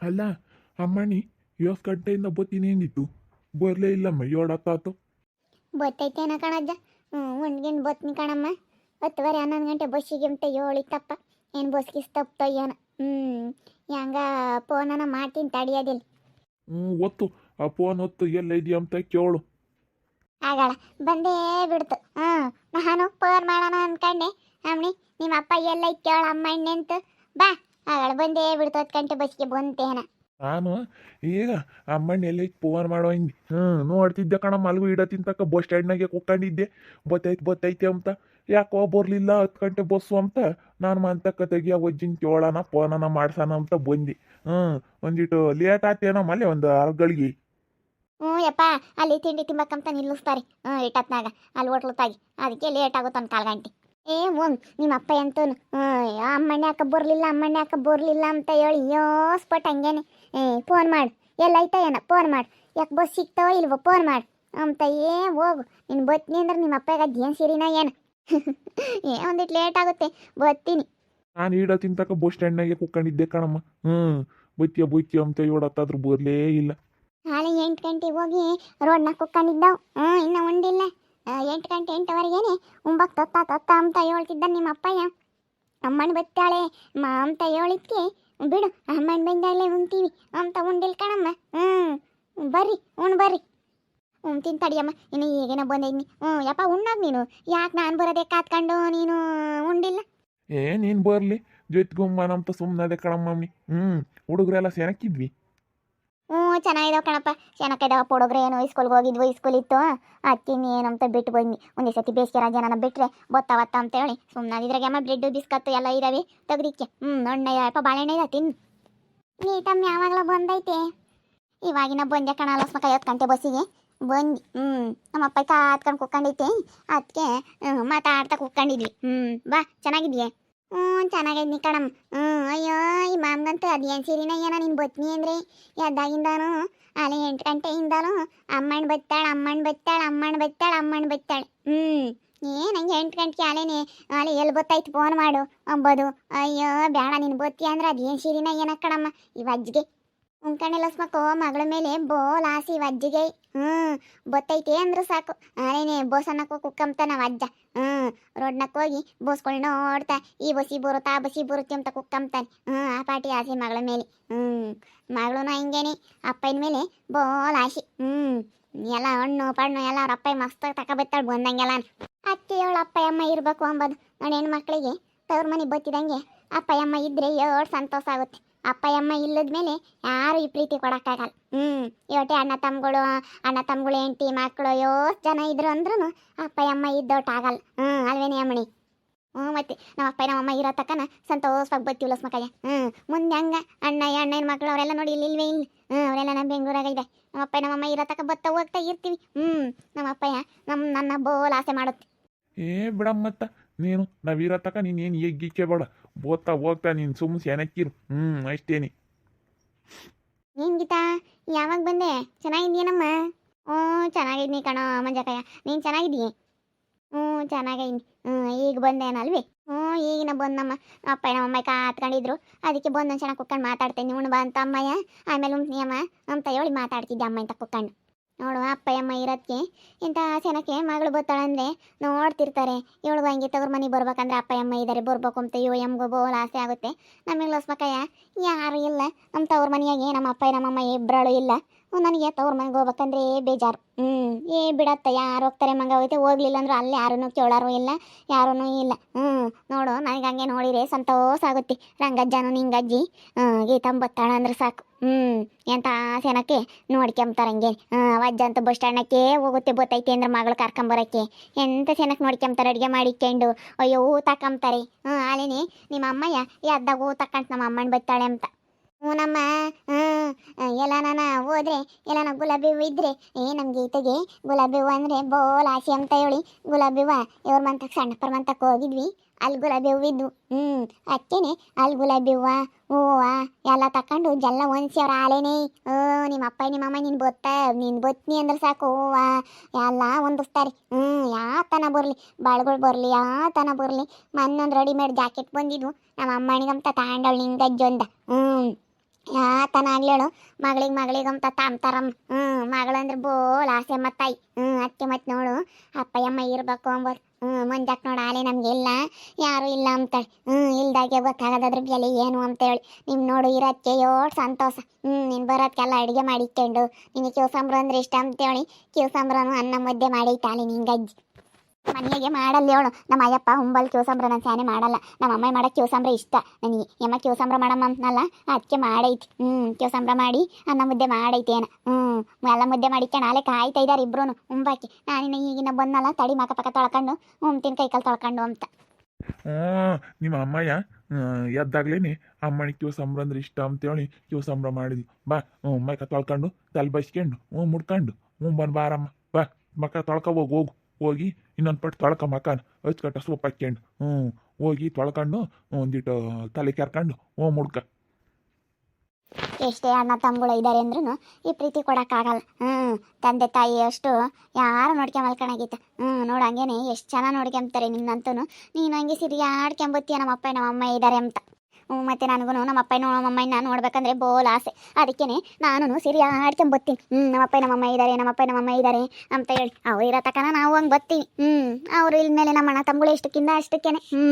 ಅಲ್ಲ ಅಮ್ಮಣಿ ಎಷ್ಟು ಗಂಟೆಯಿಂದ ಬತ್ತೀನಿ ಏನಿತ್ತು ಬರಲೇ ಇಲ್ಲಮ್ಮ ಏಳು ಹತ್ತಾತು ಬತ್ತೈತೇನ ಕಣಜ್ಜ. ಹ್ಞೂ ಒಂದ್ಗಿನ್ ಬತ್ನಿ ಕಣಮ್ಮ. ಹತ್ತುವರೆ ಹನ್ನೊಂದು ಗಂಟೆ ಬಸ್ಸಿಗೆ ಅಂತ ಹೇಳಿತ್ತಪ್ಪ ಏನು ಬಸ್ಗಿಸ್ ಏನೋ. ಹ್ಞೂ ಹೆಂಗ ಫೋನನ ಮಾಡ್ತೀನಿ ತಡಿಯೋದಿಲ್ಲ ಹ್ಞೂ ಒತ್ತು. ಆ ಫೋನ್ ಹೊತ್ತು ಎಲ್ಲ ಇದೆಯಾ ಅಂತ ಕೇಳು. ಆಗಳ ಬಂದೇ ಬಿಡ್ತು. ಹ್ಞೂ ನಾನು ಫೋನ್ ಮಾಡೋಣ ಅನ್ಕಂಡೆ. ಅಮ್ಮನಿ ನಿಮ್ಮ ಅಪ್ಪ ಎಲ್ಲ ಕೇಳ ಅಮ್ಮ ಎಣ್ಣೆ ಅಂತ ಬಾ. ಆಗಳ ಬಂದೇ ಬಿಡ್ತು ಹತ್ತು ಗಂಟೆ ಬಸ್ಗೆ ಬಂತೇನ ನಾನು ಈಗ ಅಮ್ಮಣ್ಣ ಎಲ್ಲ ಫೋನ್ ಮಾಡೋ ಹಿಂದಿ? ಹ್ಞೂ ನೋಡ್ತಿದ್ದೆ ಕಣ ಮಲ್ಗು ಇಡತ್ತಿನ ತಕ್ಕ ಬಸ್ ಸ್ಟ್ಯಾಂಡ್ನಾಗೆ ಕುಕ್ಕಂಡಿದ್ದೆ. ಬತ್ತೈತೆ ಬತ್ತೈತೆ ಅಂತ. ಯಾಕೋ ಬರಲಿಲ್ಲ ಹತ್ತು ಗಂಟೆ ಬಸ್ಸು ಅಂತ. ನಾನು ಮಂತಕ್ಕ ತೆಗಿಯ ಒಜ್ಜಿನ ಕೇಳೋಣ ಫೋನನ ಮಾಡ್ಸೋಣ ಅಂತ ಬಂದಿ. ಹ್ಞೂ ಒಂದಿಟ್ಟು ಲೇಟ್ ಆತೇನೋ ಮಲೆ ಒಂದು ಅರ್ಗಳಿಗೆ ಹ್ಞೂ ಯಪ್ಪ ಅಲ್ಲಿ ತಿಂಡಿ ತಿಂಬಕ್ಕಂತ ನಿಲ್ಲಿಸ್ತಾರೆ. ಹ್ಞೂ ಇಟ್ಟತ್ನಾಗ ಅಲ್ಲಿ ಹೋಟ್ಲು ತಾಗಿ ಅದಕ್ಕೆ ಲೇಟ್ ಆಗುತ್ತೆ ಒಂದು ಕಾಲು ಗಂಟೆ ಏ ಒಂದ್ ನಿಮ್ಮ ಅಪ್ಪ ಎಂತೂ ಅಮ್ಮಣ್ಣ ಯಾಕೆ ಬರಲಿಲ್ಲ ಅಮ್ಮಣ್ಣೆ ಯಾಕೆ ಬರಲಿಲ್ಲ ಅಂತ ಹೇಳಿ ಯೋಸ್ಪಟ್ ಹಂಗೇನೆ. ಏ ಫೋನ್ ಮಾಡು. ಎಲ್ಲೈತ ಏನ? ಫೋನ್ ಮಾಡು. ಯಾಕೆ ಬಸ್ ಸಿಗ್ತಾವೋ ಇಲ್ವೋ ಫೋನ್ ಮಾಡು. ಅಂತ ಏ ಹೋಗು. ನಿನ್ ಬತ್ತಿನಿ ಅಂದ್ರೆ ನಿಮ್ಮ ಅಪ್ಪ ಅದು ಏನು ಸೀರಿನ ಏನು? ಏ ಒಂದಿಟ್ ಲೇಟ್ ಆಗುತ್ತೆ. ಬತ್ತೀನಿ ನಾನು ಈಡ ತಿಂತಕ ಬಸ್ ಸ್ಟ್ಯಾಂಡ್ನಾಗೆ ಕುತ್ಕೊಂಡಿದ್ದೆ ಕಣಮ್ಮ. ಹ್ಮ್ ಬೈತ್ಯ ಬೈತ್ಯ ಅಂತ ಹೇಳತ್ತಾದ್ರೂ ಬರಲೇ ಇಲ್ಲ. ನಾಳೆ ಎಂಟು ಗಂಟೆಗೆ ಹೋಗಿ ರೋಡ್ ನಾಕ್ ಹ್ಞೂ ಇನ್ನೂ ಉಂಡಿಲ್ಲ. ಆ, ಎಂಟು ಗಂಟೆ, ಎಂಟುವರೆಗೇನೆ? ಉಂಬಕ್ ತೊತ್ತ ತತ್ತ ಅಂತ ಹೇಳ್ತಿದ್ದ ನಿಮ್ಮ ಅಪ್ಪಯ್ಯ. ಅಮ್ಮನ ಬತ್ತಾಳೆ ಮಾ ಅಂತ ಹೇಳಿದ್ಕೆ, ಬಿಡು, ಅಮ್ಮನ ಬಂದಾಗಲೇ ಉಣ್ತೀವಿ. ಅಂತ ಉಂಡಿಲ್ ಕಣಮ್ಮ. ಹ್ಞೂ ಬರ್ರಿ, ಉಣ್ ಬರ್ರಿ. ಉಣ್ತೀನಿ ತಡಿಯಮ್ಮ ಇನ್ನು ಈಗೇನ ಬಂದಿದ್ನಿ. ಹ್ಞೂ ಯಪ್ಪ ಉಣ್ಣಾಗ ನೀನು? ಯಾಕೆ ನಾನು ಬರೋದೇ ಕಾತ್ಕೊಂಡು ನೀನು ಉಂಡಿಲ್ಲ? ಏ, ನೀನು ಬರಲಿ. ಜೊತೆಗುಮ್ಮನ ಅಂತ ಸುಮ್ಮನೆ ಕಣಮ್ಮಮ್ಮಿ ಹ್ಞೂ ಹುಡುಗರೆಲ್ಲ ಸೆನಕ್ಕಿದ್ವಿ ಹ್ಞೂ, ಚೆನ್ನಾಗಿದಾವ ಕಣಪ್ಪ. ಚೆನ್ನಾಗಿದಾವ ಪುಡುಗ್ರೆ ಏನು ಇಸ್ಕೂಲ್ಗೆ ಹೋಗಿದ್ವು ಸ್ಕೂಲ್ ಇತ್ತು. ಅದಕ್ಕೆ ಏನಂತ ಬಿಟ್ಟು ಬಂದ್ನಿ ಒಂದೇ ಸತಿ ಬೇಸಿಗೆ ರಜೆ ಬಿಟ್ಟರೆ ಗೊತ್ತಾವತ್ತ ಅಂತ ಹೇಳಿ. ಸುಮ್ಮನಾಗಿದ್ರಾಗೆ ಅಮ್ಮ ಬ್ರೆಡ್ಡು ಬಿಸ್ಕತ್ತು ಎಲ್ಲ ಇದಾವೆ. ತೆಗ್ದಿಕ್ಕೆ. ಹ್ಞೂ, ಹಣ್ಣು ಯಪ್ಪ ಬಾಳೆಹಣ್ಣು ಇದೆ ತಿನ್ನು. ನೀಟಮ್ಮ ಯಾವಾಗಲೂ ಬಂದೈತೆ. ಇವಾಗಿನ ಬಂದೆ ಕಣ ಮಕ್ಕ ಐವತ್ತು ಗಂಟೆ ಬಸ್ಸಿಗೆ. ಬಂದು ಹ್ಞೂ ನಮ್ಮಪ್ಪ ಕಾತ್ಕೊಂಡು ಕುಕ್ಕಂಡೈತೆ ಅದಕ್ಕೆ ಮಾತಾಡ್ತಾ ಕುಕ್ಕಂಡಿದ್ವಿ ಹ್ಞೂ, ಬಾ ಚೆನ್ನಾಗಿದ್ಯೆ ಹ್ಞೂ ಚೆನ್ನಾಗೈತಿ ಕಣಮ್ಮ. ಹ್ಞೂ ಅಯ್ಯೋ, ಈ ಮಾಮ್ಗಂತೂ ಅದೇನು ಸೀರಿನ ಏನೋ ನೀನು ಬತ್ನಿ ಅಂದರೆ? ಎದ್ದಾಗಿಂದಾನು, ಅಲ್ಲಿ ಎಂಟು ಗಂಟೆಯಿಂದಾನು ಅಮ್ಮಣ್ಣ ಬತ್ತಾಳ ಅಮ್ಮಣ್ಣ ಬತ್ತಾಳ ಅಮ್ಮಣ್ಣ ಬತ್ತಾಳ, ಅಮ್ಮಣ್ಣ ಬತ್ತಾಳೆ. ಹ್ಞೂ ಏ ನಂಗೆ ಎಂಟು ಗಂಟೆಗೆ ಆಲೇನೆ, ಅಲ್ಲಿ ಎಲ್ಲಿ ಬತ್ತಾಯ್ತು ಫೋನ್ ಮಾಡು ಅಂಬೋದು. ಅಯ್ಯೋ ಬೇಡ ನೀನು ಬತ್ತಿ ಅಂದ್ರೆ ಅದೇನು ಸೀರಿನ ಏನ ಕಣಮ್ಮ? ಈ ವಜ್ಜಿಗೆ ಉಂಕಣೆ ಲಸ್ಮಕ್ಕೋ, ಮಗಳ ಮೇಲೆ ಬೋಲ್ ಆಸಿ ವಜ್ಜಿಗೆ. ಹ್ಞೂ ಬತ್ತೈತೆ ಅಂದ್ರೆ ಸಾಕು. ಅಲೇನೆ ಬೋಸನಕ್ಕು ಕುಕ್ಕಂತ ನಾವು ಅಜ್ಜ ಹ್ಞೂ ರೋಡ್ನಕ್ಕೆ ಹೋಗಿ ಬೋಸ್ಗಳು ನೋಡ್ತಾ, ಈ ಬಸಿ ಬರುತ್ತಾ ಆ ಬಸಿ ಬರುತ್ತೆ ಅಂತ ಕುಕ್ಕಂತಾನೆ ಹ್ಞೂ ಆ ಪಾಟಿ ಆಸಿ ಮಗಳ ಮೇಲೆ. ಹ್ಞೂ ಮಗಳೂ ಹಿಂಗೇನೆ ಅಪ್ಪನ ಮೇಲೆ ಬೋಲ್ ಆಸೆ. ಹ್ಞೂ ಎಲ್ಲ ಹಣ್ಣು ಪಣ್ಣು ಎಲ್ಲ ಅವ್ರ ಅಪ್ಪ ಮಸ್ತ್ ತಗೊಬತ್ತಾಳೆ ಬಂದಂಗೆಲ್ಲ ಅತ್ತೆಯವಳು ಅಪ್ಪ ಅಮ್ಮ ಇರಬೇಕು ಅಂಬೋದು. ನೋಡಿ ಮಕ್ಕಳಿಗೆ ತವ್ರ ಮನೆ ಬತ್ತಿದಂಗೆ ಅಪ್ಪ ಅಮ್ಮ ಇದ್ರೆ ಏಳು ಸಂತೋಷ ಆಗುತ್ತೆ. ಅಪ್ಪ, ಅಮ್ಮ ಇಲ್ಲದ ಮೇಲೆ ಯಾರು ಈ ಪ್ರೀತಿ ಕೊಡೋಕ್ಕಾಗಲ್ಲ. ಹ್ಞೂ ಇವಟ್ಟೆ ಅಣ್ಣ ತಮ್ಮಗಳು ಅಣ್ಣ ತಮ್ಮಗಳು, ಹೆಂಡತಿ, ಮಕ್ಕಳು ಯೋಷ್ಟು ಜನ ಇದ್ರು ಅಂದ್ರೂ ಅಪ್ಪ, ಅಮ್ಮ ಇದ್ದೋಟ್ ಆಗಲ್ಲ. ಹ್ಞೂ ಅಲ್ವೇನೆ ಅಮ್ಮಣಿ? ಹ್ಞೂ ಮತ್ತೆ ನಮ್ಮ ಅಪ್ಪ ನಮ್ಮಮ್ಮ ಇರೋ ತಕ್ಕನ ಸಂತೋಷವಾಗಿ ಬತ್ತೀವಿ ಲಸ್ಮಕ್ಕಯ್ಯ ಹ್ಞೂ ಮುಂದೆ ಹಂಗೆ ಅಣ್ಣ ಅಣ್ಣನ ಮಕ್ಕಳು ಅವರೆಲ್ಲ ನೋಡಿ ಇಲ್ಲಿ ಇಲ್ವೇ ಇಲ್ಲಿ. ಹ್ಞೂ ಅವರೆಲ್ಲ ನಮ್ಮ ಬೆಂಗಳೂರಾಗ ಇದೆ ನಮ್ಮ ಅಪ್ಪ ನಮ್ಮಮ್ಮ ಇರೋ ತಕ್ಕ ಬತ್ತ ಹೋಗ್ತಾ ಇರ್ತೀವಿ. ಹ್ಞೂ ನಮ್ಮ ಅಪ್ಪಯ್ಯ ನಮ್ಮ ನನ್ನ ಬೋಲ್ ಆಸೆ ಮಾಡುತ್ತೆ. ಏ ಬಿಡಮ್ಮತ್ತ ನೀನು ನಾವಿರೋ ತಕ ನೀನು ಏನು ಎಗ್ಗಿಕ್ಕೆ ಬೇಡ. ಓದ್ತಾ ಹೋಗ್ತಾ ನೀನು ಸುಮ್ ಸೆನಕ್ಕಿರು ಹ್ಞೂ ಅಷ್ಟೇನಿ. ನೀನು ಗೀತಾ, ಯಾವಾಗ ಬಂದೆ? ಚೆನ್ನಾಗಿದ್ದೀನಮ್ಮ ಹ್ಞೂ, ಚೆನ್ನಾಗಿದ್ದೀನಿ ಕಣೋ ಮಂಜಕಯ್ಯ. ನೀನು ಚೆನ್ನಾಗಿದ್ದೀಯ? ಹ್ಞೂ ಚೆನ್ನಾಗಿದ್ದೀನಿ ಹ್ಞೂ, ಈಗ ಬಂದೇನಲ್ವಿ? ಹ್ಞೂ, ಈಗಿನ ಬಂದಮ್ಮ. ಅಪ್ಪ ನಮ್ಮಮ್ಮ ಕಾತ್ಕೊಂಡಿದ್ರು. ಅದಕ್ಕೆ ಬಂದು ನಾನು ಚೆನ್ನಾಗಿ ಕುತ್ಕೊಂಡು ಮಾತಾಡ್ತೇನೆ. ಉಣ್ಣು ಬಾ ಅಂತ ಅಮ್ಮಯ್ಯ. ಆಮೇಲೆ ಉಂಟ್ನಿ ಅಮ್ಮ ಅಂತ ಹೇಳಿ ಮಾತಾಡ್ತಿದ್ದೆ ಅಮ್ಮ ಅಂತ ಕುತ್ಕೊಂಡು. ನೋಡು ಅಪ್ಪ, ಅಮ್ಮ ಇರೋದಕ್ಕೆ ಇಂಥ ಆಸೆನಕ್ಕೆ ಮಗಳು ಬತ್ತಾಳಂದ್ರೆ ನೋಡ್ತಿರ್ತಾರೆ. ಇವಳು ಹಂಗೆ ತವ್ರ ಮನೆಗೆ ಬರ್ಬೇಕಂದ್ರೆ ಅಮ್ಮ ಇದ್ದಾರೆ ಬರ್ಬೇಕು ಅಂತ ಇವ ಎಮ್ಗೋ ಬೋಲ್ ಆಸೆ ಆಗುತ್ತೆ. ನಮಗೆ ಲಸ್ಮಕ್ಕಯ್ಯ ಯಾರು ಇಲ್ಲ. ನಮ್ಮ ತವ್ರ ಮನೆಯಾಗೆ ನಮ್ಮ ಅಪ್ಪ ನಮ್ಮಮ್ಮ ಇಬ್ಬರಳು ಇಲ್ಲ. ನನಗೆ ತವ್ರ ಮನೆಗೆ ಹೋಗ್ಬೇಕಂದ್ರೆ ಬೇಜಾರು. ಹ್ಞೂ ಏ ಬಿಡತ್ತ, ಯಾರು ಹೋಗ್ತಾರೆ ಮಂಗ ಹೋಯ್ತೆ, ಹೋಗ್ಲಿಲ್ಲ ಅಂದ್ರೆ ಅಲ್ಲಿ ಯಾರೂ ಕೇಳಾರು ಇಲ್ಲ ಯಾರೂ ಇಲ್ಲ. ಹ್ಞೂ ನೋಡು, ನನಗೆ ಹಂಗೆ ನೋಡಿದ್ರೆ ಸಂತೋಷ ಆಗುತ್ತೆ. ರಂಗಜ್ಜನು, ನಿಂಗಜ್ಜಿ ಹ್ಞೂ ಗೀತಂಬತ್ತಾಳ ಅಂದ್ರೆ ಸಾಕು. ಹ್ಞೂ ಎಂತ ಆಸೆನಕ್ಕೆ ನೋಡ್ಕೊಂಬ್ತಾರೆ ಹಂಗೆ. ಹ್ಞೂ ಅಜ್ಜ ಅಂತ ಬಸ್ ಸ್ಟ್ಯಾಂಡಕ್ಕೆ ಹೋಗುತ್ತೆ ಗೊತ್ತೈತೆ ಅಂದ್ರೆ ಮಗಳು ಕರ್ಕೊಂಬರಕ್ಕೆ ಎಂತ ಸೆನಕ್ಕೆ ನೋಡ್ಕೊಂಬ್ತಾರೆ ಅಡುಗೆ ಮಾಡಿಕೊಂಡು ಅಯ್ಯೋ ಹೂ ತಕೊಂಬ್ತಾರೆ ಹ್ಞೂ ಅಲ್ಲಿನಿ ನಿಮ್ಮ ಅಮ್ಮಯ್ಯ ಎದ್ದಾಗ ಹೂ ತಕ್ಕಂತ ನಮ್ಮ ಅಮ್ಮನ ಬತ್ತಾಳೆ ಅಂತ. ಹ್ಞೂ ನಮ್ಮ, ಹ್ಞೂ ಎಲ್ಲ ನಾನು ಹೋದ್ರೆ ಎಲ್ಲನ ಗುಲಾಬಿ ಹೂವು ಇದ್ರೆ, ಏ ನಮ್ಗೆ ಗೀತೆಗೆ ಗುಲಾಬಿ ಹೂವು ಅಂದ್ರೆ ಬೋಲ್ ಆಸೆ ಅಂತ ಹೇಳಿ ಗುಲಾಬಿ ಹೂವು ಇವ್ರ ಮಂತಕ್ಕೆ ಸಣ್ಣಪ್ಪರ ಮಂತಕ್ಕೆ ಹೋಗಿದ್ವಿ. ಅಲ್ಲಿ ಗುಲಾಬಿ ಹೂವು ಇದ್ವು. ಹ್ಞೂ, ಅಕ್ಕೇನೆ ಅಲ್ಲಿ ಗುಲಾಬಿ ಹೂವು, ಹೂವ ಎಲ್ಲ ತಕೊಂಡು ಜಲ್ಲ ಒನ್ಸಿ ಅವ್ರ ಆಲೇನೆ ಓ ನಿಮ್ಮ ಅಪ್ಪ ನಿಮ್ಮ ಅಮ್ಮ ನೀನು ಬೊತ್ತ, ನಿನ್ ಬೊತ್ನಿ ಅಂದ್ರೆ ಸಾಕು, ಹೂವ ಎಲ್ಲ ಹೊಂದಿಸ್ತಾರೆ. ಹ್ಞೂ ಯಾತನ ಬರಲಿ, ಬಾಳ್ಗಳು ಬರಲಿ ಯಾತನ ಬರಲಿ. ಮೊನ್ನೊಂದು ರೆಡಿಮೇಡ್ ಜಾಕೆಟ್ ಬಂದಿದ್ವು. ನಮ್ಮ ಅಮ್ಮನಿಗಂತ ತಾಂಡವಳು ನಿಂಗಜ್ಜೊಂದ ಹ್ಞೂ. ಯಾ ಆಗ್ಲೇಳು ಮಗಳಿಗೆ ಮಗಳಿಗೆ ಅಂತ ತಾಮ್ತಾರಮ್ಮ ಹ್ಞೂ ಮಗಳಂದ್ರೆ ಬೋಲ್ ಆಸೆ ಮತ್ತಾಯಿ. ತಾಯಿ ಹ್ಞೂ ಅತ್ತೆ ಮತ್ತೆ ನೋಡು. ಅಪ್ಪ ಅಮ್ಮ ಇರ್ಬೇಕು ಅಂಬೋದು. ಹ್ಞೂ ಮುಂಜಾಕ್ ನೋಡು, ಆಲೆ ನಮಗೆಲ್ಲ ಯಾರು ಇಲ್ಲ ಅಂತಾಳೆ. ಹ್ಞೂ ಇಲ್ದಾಗೆ ಗೊತ್ತಾಗದ್ರ ಬೆಲೆ ಏನು ಅಂತೇಳಿ ನಿಮ್ ನೋಡು ಇರೋದಕ್ಕೆ ಯೋಟ್ ಸಂತೋಷ. ಹ್ಞೂ ನೀನು ಬರೋದಕ್ಕೆಲ್ಲ ಅಡುಗೆ ಮಾಡಿಕೊಂಡು ನಿನಗೆ ಕಿವಸಂಬ್ರ ಅಂದ್ರೆ ಇಷ್ಟ ಅಂತೇಳಿ ಕಿವಸಂಬ್ರನು ಅನ್ನ ಮುದ್ದೆ ಮಾಡಿ ತಾಳಿ ಅಜ್ಜಿ ಮನೆಗೆ ಮಾಡಲ್ಲ ಹೇಳು ನಮ್ಮ ಅಯ್ಯಪ್ಪ ಹುಂಬಲ್ ಕಿವಸಂಬ್ರ ನಾನು ಸ್ಯಾನೆ ಮಾಡಲ್ಲ. ನಮ್ಮ ಅಮ್ಮ ಮಾಡೋ ಕಿವಸಂಬ್ರ ಇಷ್ಟ. ನನಗೆ ಯಮ್ಮ ಕಿವಸಂಬ್ರ ಮಾಡಮ್ಮ ಅಂತನಲ್ಲ ಅದಕ್ಕೆ ಮಾಡೈತಿ. ಹ್ಞೂ ಕಿವಸಂಬ್ರ ಮಾಡಿ ಅನ್ನ ಮುದ್ದೆ ಮಾಡೈತಿ ಏನ. ಹ್ಞೂ ಎಲ್ಲ ಮುದ್ದೆ ಮಾಡಿಕ್ಕೆ ನಾಳೆ ಕಾಯ್ತಾ ಇದ್ದಾರೆ ಇಬ್ರು ಉಂಬಾಕಿ. ನಾನಿನ್ನ ಈಗಿನ ಬಂದಲ್ಲ ತಡಿ ಮಕ ಪಕ್ಕ ತೊಳ್ಕೊಂಡು ಕೈ ಕೈಕಾಲು ತೊಳ್ಕೊಂಡು ಅಂತ. ನಿಮ್ಮ ಅಮ್ಮಯ್ಯ ಎದ್ದಾಗ್ಲೇನೆ ಅಮ್ಮನಿಗೆ ಕಿವ ಸಂಬ್ರ ಅಂದ್ರೆ ಇಷ್ಟ ಅಂತೇಳಿ ಹೇಳಿ ಸಂಬ್ರ ಮಾಡಿದ್ಲು. ಬಾ ಹ್ಞೂ ಮೈಕ ತೊಳ್ಕೊಂಡು ತಲೆ ಬಸ್ಕೊಂಡು ಹ್ಞೂ ಮುಡ್ಕೊಂಡು ಹ್ಞೂ ಬಂದು ಬಾರಮ್ಮ. ಬಾ ಮಕ್ಕ ತೊಳ್ಕೊ ಹೋಗು. ಹೋಗು ಇನ್ನೊಂದು ಪಟ್ಟು ತೊಳ್ಕೊ ಮಕ್ಕನ ಹಚ್ಕಟ್ಟ ಸೋಪ್ ಹಾಕ್ಕೊಂಡು ಹ್ಞೂ ಹೋಗಿ ತೊಳ್ಕೊಂಡು ಒಂದಿಟ್ಟು ತಲೆ ಕೆರ್ಕೊಂಡು ಹ್ಞೂ ಮುಡ್ಕ. ಎಷ್ಟೇ ಅಣ್ಣ ತಮ್ಮಗಳು ಇದ್ದಾರೆ ಅಂದ್ರೂ ಈ ಪ್ರೀತಿ ಕೊಡೋಕ್ಕಾಗಲ್ಲ ಹ್ಞೂ ತಂದೆ ತಾಯಿ ಅಷ್ಟು ಯಾರು ನೋಡ್ಕೊಂಬಲ್ಕಣಾಗಿತ್ತು ಹ್ಞೂ ನೋಡು ಹಂಗೇನೆ, ಎಷ್ಟು ಚೆನ್ನಾಗಿ ನೋಡ್ಕೊಂಬ್ತಾರೆ ನಿನ್ನಂತೂ ನೀನು ಹಂಗೆ ಸಿರಿ ಆಡ್ಕೊಂಬತ್ತೀಯ ನಮ್ಮ ಅಮ್ಮ ಇದ್ದಾರೆ ಅಂತ. ಮತ್ತೆ ನನಗೂ ನಮ್ಮ ಅಪ್ಪ ನಮ್ಮ ಅಮ್ಮನ ನೋಡ್ಬೇಕಂದ್ರೆ ಬೋಲ್ ಆಸೆ. ಅದಕ್ಕೇನೆ ನಾನು ಸಿರಿ ಆಡ್ಕೊಂಬತ್ತೀನಿ ಹ್ಞೂ ನಮ್ಮ ಅಪ್ಪ ಅಮ್ಮ ಇದ್ದಾರೆ ನಮ್ಮ ಅಪ್ಪ ನಮ್ಮ ಇದ್ದಾರೆ ಅಂತ ಹೇಳಿ. ಅವ್ರು ಇರೋ ತಕನ ನಾವು ಹಂಗೆ ಬತ್ತೀನಿ ಹ್ಞೂ ಅವ್ರು ಇಲ್ಮೇಲೆ ನಮ್ಮ ಅಣ್ಣ ತಮ್ಮಗಳು ಎಷ್ಟಕ್ಕಿಂತ ಅಷ್ಟಕ್ಕೇನೆ. ಹ್ಞೂ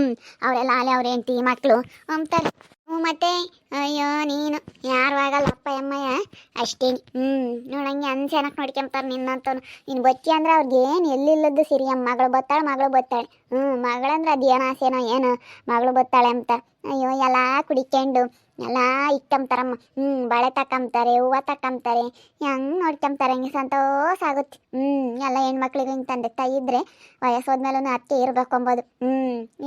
ಅವರೆಲ್ಲ ಆಲೆ ಅವ್ರ ಹೆಂಡತಿ ಮಕ್ಕಳು ಅಂತಾರೆ. ಹ್ಞೂ ಮತ್ತೆ? ಅಯ್ಯೋ, ನೀನು. ಯಾರು ಆಗಲ್ಲ ಅಪ್ಪ ಅಮ್ಮಯ್ಯ? ಅಷ್ಟೇನಿ ಹ್ಞೂ ನೋಡಂಗೆ ಅನ್ಸೆನಕ್ಕೆ ನೋಡ್ಕೊಂತಾರೆ ನಿನ್ನಂತ ನೀನು ಬಚ್ಚಿ ಅಂದ್ರೆ ಅವ್ರಿಗೆ ಏನು ಎಲ್ಲಿಲ್ಲದ್ದು ಸಿರಿ, ಅಮ್ಮ ಮಗಳು ಬತ್ತಾಳೆ ಮಗಳು ಬತ್ತಾಳೆ. ಹ್ಞೂ ಮಗಳಂದ್ರೆ ಅದು ಏನು ಆಸೆನೋ ಏನು, ಮಗಳು ಬತ್ತಾಳೆ ಅಂತ. ಅಯ್ಯೋ, ಎಲ್ಲ ಕುಡಿಕೊಂಡು ಎಲ್ಲ ಇಕ್ಕಂತಾರಮ್ಮ ಹ್ಞೂ ಬಳೆ ತಕ್ಕಂತಾರೆ ಹೂವ ತಕ್ಕಂತಾರೆ ಹೆಂಗೆ ನೋಡ್ಕೊಂಬ್ತಾರೆ ಹಂಗೆ ಸಂತೋಷ ಆಗುತ್ತೆ. ಹ್ಞೂ ಎಲ್ಲ ಹೆಣ್ಮಕ್ಳಿಗೆ ಹಿಂಗೆ ತಂದೆ ತಾಯಿ ಇದ್ರೆ ವಯಸ್ಸು ಹೋದ್ಮೇಲೂ ಅತ್ತೆ ಇರ್ಬೇಕು ಅಂಬೋದು. ಹ್ಞೂ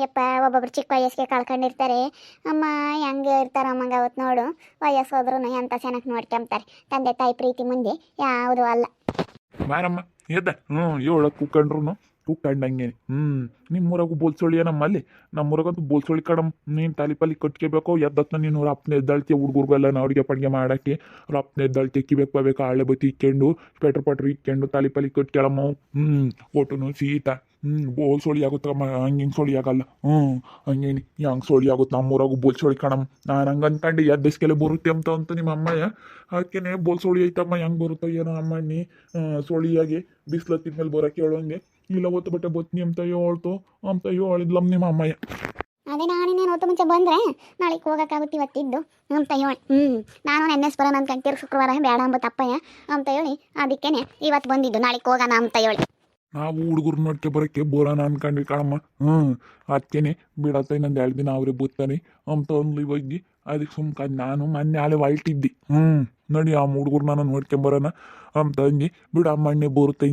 ಯಪ್ಪ, ಒಬ್ಬೊಬ್ರು ಚಿಕ್ಕ ವಯಸ್ಸಿಗೆ ಕಳ್ಕೊಂಡಿರ್ತಾರೆ. ಅಮ್ಮ, ಹೆಂಗೆ ಇರ್ತಾರಮ್ಮ ಅಮ್ಮಂಗೆ ಅವತ್ತು ನೋಡು. ವಯಸ್ಸು ಹೋದ್ರೂ ಎಂಥ ಚೆನ್ನಾಗಿ ನೋಡ್ಕೊಂಬ್ತಾರೆ ತಂದೆ ತಾಯಿ ಪ್ರೀತಿ ಮುಂದೆ ಯಾವುದೂ ಅಲ್ಲ. ಬಾರಮ್ಮ ಎದ್ದ. ಹ್ಞೂ ಏಳು ಕುಕ್ಕಂಡ್ರು ಕುಕ್ಕಂಡಂಗೆ ಹ್ಞೂ ನಿಮ್ಮೂರಾಗು ಬೋಲ್ಸೋಳಿಯ ನಮ್ಮಲ್ಲಿ? ನಮ್ಮೂರಾಗಂತೂ ಬೋಲ್ಸೋಳಿ ಕಡಮ್ ನೀನು ತಾಲಿ ಪಾಲಿ ಕಟ್ಕೋಬೇಕು, ಎದ್ದತ್ನ ನೀನು ರಪ್ನ ಎದ್ದಾಳ್ತಿ ಹುಡುಗರಿಗೆಲ್ಲ ಅಡುಗೆ ಪಡ್ಗೆ ಮಾಡಕ್ಕೆ. ರಪ್ನ ಎದ್ದಾಳ್ತಿ ಎಕ್ಕಿಬೇಕು ಬಬೇಕು ಹಳೆ ಬತ್ತಿ ಇಕ್ಕೊಂಡು ಸ್ವೆಟರ್ ಪಟ್ರ್ ಇಕ್ಕೊಂಡು ತಾಲಿ ಪಾಲಿ ಕಟ್ಕೊಳಮ್ಮ. ಹ್ಮ್. ಒಟ್ಟು ಶೀತ ಹ್ಞೂ ಬೋಲ್ ಸೊಳಿ ಆಗುತ್ತಮ್ಮ ಹಂಗೆ ಹಿಂಗೆ ಸೊಳಿ ಆಗಲ್ಲ. ಹ್ಞೂ ಹಂಗೇನಿ. ಹೆಂಗೆ ಸೊಳಿ ಆಗುತ್ತೆ ನಮ್ಮೂರಾಗು ಬೋಲ್ ಸೊಳಿ ಕಣಮ್ ನಾನು ಹಂಗೆ ಅನ್ಕೊಂಡು ಎದ್ದಸ್ಕೆಲ್ಲ ಬರುತ್ತೆ ಅಂತ ಅಂತ ನಿಮ್ಮ ಅಮ್ಮಯ್ಯ. ಅದಕ್ಕೇನೆ ಬೋಲ್ ಸೊಳಿ ಐತಮ್ಮ, ಹೆಂಗೆ ಬರುತ್ತೋ ಏನೋ ಅಮ್ಮಣ್ಣಿ. ಸೊಳಿಯಾಗಿ ಬಿಸಿಲತ್ತಿದ ಮೇಲೆ ಬರೋಕೆ ಹೇಳೋಂಗೆ. ಇಲ್ಲ ಒತ್ತು ಬಟ್ಟೆ ಬತ್ನಿ ಅಂತ ಹೇಳ್ತು. ಅಂತ ಹೇಳಿದ್ಲಮ್ ನಿಮ್ಮ ಅಮ್ಮಯ್ಯ ಅದೇ ನಾನಿನ್ನೇನು ಹೊತ್ತು ಮುಂಚೆ ಬಂದರೆ ನಾಳೆಗೆ ಹೋಗೋಕ್ಕಾಗುತ್ತೆ ಇವತ್ತಿದ್ದು ಅಂತ ಹೇಳಿ. ಹ್ಮ್ ನಾನು ನೆನ್ನೆಸ್ ಬರೋಣ ಕಂಟಿರ್ ಶುಕ್ರವಾರ ಬೇಡ ಅಂಬ ತಪ್ಪಯ್ಯ ಅಂತ ಹೇಳಿ ಅದಕ್ಕೇನೆ ಇವತ್ತು ಬಂದಿದ್ದು ನಾಳೆಗೆ ಹೋಗೋಣ ಅಂತ ಹೇಳಿ. ನಾವು ಹುಡುಗರು ನೋಡ್ಕೆ ಬರೋಕ್ಕೆ ಬೋರಾನ ಅನ್ಕೊಂಡ್ವಿ ಕಣಮ್ಮ. ಹ್ಮ್ ಅದಕ್ಕೇನೆ ಬಿಡತ್ತ ಇನ್ನೊಂದು ಎರಡು ದಿನ ಅವ್ರಿಗೆ ಬುತ್ತಾನೆ ಅಂತ ಅಂದ್ಲು ಹೋಗಿ ಅದಕ್ಕೆ ಸುಮ್ಕ ನಾನು ಮೊನ್ನೆ ಆಲೆ ಹೊಲ್ಟಿದ್ದಿ ಹ್ಞೂ ನೋಡಿ ಆ ಹುಡುಗರು ನಾನು ನೋಡ್ಕೊಂಬರೋಣ ಅಂತ ಅಂದು ಬಿಡ ಅಮ್ಮಣ್ಣೆ ಬರುತ್ತೆ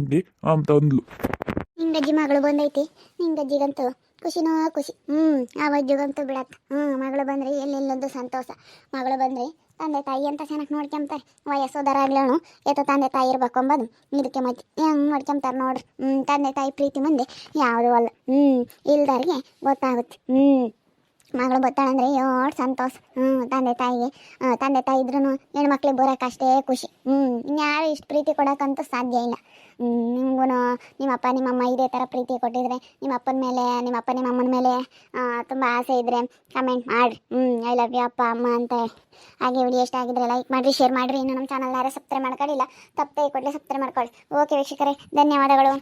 ಅಂತ ಅಂದ್ಲು. ನಿಂಗಜ್ಜಿ ಮಗಳು ಬಂದೈತಿ. ನಿಂಗಜ್ಜಿಗಂತೂ ಖುಷಿನೋ ಖುಷಿ. ಹ್ಞೂ ಆ ಅಜ್ಜಿಗಂತೂ ಬಿಡತ್ತ ಹ್ಞೂ ಮಗಳು ಬಂದ್ರೆ ಎಲ್ಲೆಲ್ಲೊಂದು ಸಂತೋಷ. ಮಗಳು ಬಂದರೆ ತಂದೆ ತಾಯಿ ಅಂತ ಚೆನ್ನಾಗಿ ನೋಡ್ಕೊಂತಾರೆ ವಯಸ್ಸೋದರಾಗ್ಲೂ ಎತ್ತ ತಂದೆ ತಾಯಿ ಇರ್ಬೇಕು ಇದಕ್ಕೆ ಮತ್ತೆ ಹೆಂಗೆ ನೋಡ್ಕೊಂತಾರೆ ನೋಡ್ರಿ. ಹ್ಞೂ ತಂದೆ ತಾಯಿ ಪ್ರೀತಿ ಮುಂದೆ ಯಾವುದೂ ಅಲ್ಲ. ಹ್ಞೂ ಇಲ್ದವ್ರಿಗೆ ಗೊತ್ತಾಗುತ್ತೆ. ಹ್ಞೂ ಮಗಳು ಬರ್ತಾಳಂದ್ರೆ ಯೋಡ್ ಸಂತೋಷ. ಹ್ಞೂ ತಂದೆ ತಾಯಿಗೆ. ತಂದೆ ತಾಯಿ ಇದ್ರೂ ಹೆಣ್ಮಕ್ಳಿಗೆ ಬರೋಕ್ಕಷ್ಟೇ ಖುಷಿ. ಹ್ಞೂ ಇನ್ಯಾರು ಇಷ್ಟು ಪ್ರೀತಿ ಕೊಡೋಕ್ಕಂತೂ ಸಾಧ್ಯ ಇಲ್ಲ. ನಿಮಗೂ ನಿಮ್ಮಪ್ಪ, ನಿಮ್ಮಮ್ಮ ಇದೇ ಥರ ಪ್ರೀತಿ ಕೊಟ್ಟಿದ್ರೆ ನಿಮ್ಮ ಅಪ್ಪನ ಮೇಲೆ ನಿಮ್ಮ ಅಪ್ಪ ಮೇಲೆ ತುಂಬ ಆಸೆ ಇದ್ದರೆ ಕಮೆಂಟ್ ಮಾಡಿರಿ. ಹ್ಞೂ ಐ ಲವ್ ಯು ಅಪ್ಪ, ಅಮ್ಮ ಅಂತ ಹಾಗೆ ವಿಡಿಯೋ ಇಷ್ಟ ಆಗಿದ್ರೆ ಲೈಕ್ ಮಾಡಿರಿ ಶೇರ್ ಮಾಡಿರಿ. ಇನ್ನು ನಮ್ಮ ಚಾನಲ್ ಯಾರು ಸಬ್ಸ್ಕ್ರೈಬ್ ಮಾಡ್ಕೊಳ್ಳಿಲ್ಲ ತಪ್ಪೇ ಕೊಡಲಿ ಸಬ್ಸ್ಕ್ರೈಬ್ ಮಾಡ್ಕೊಳ್ಳಿ ಓಕೆ ವೀಕ್ಷಕರೇ, ಧನ್ಯವಾದಗಳು.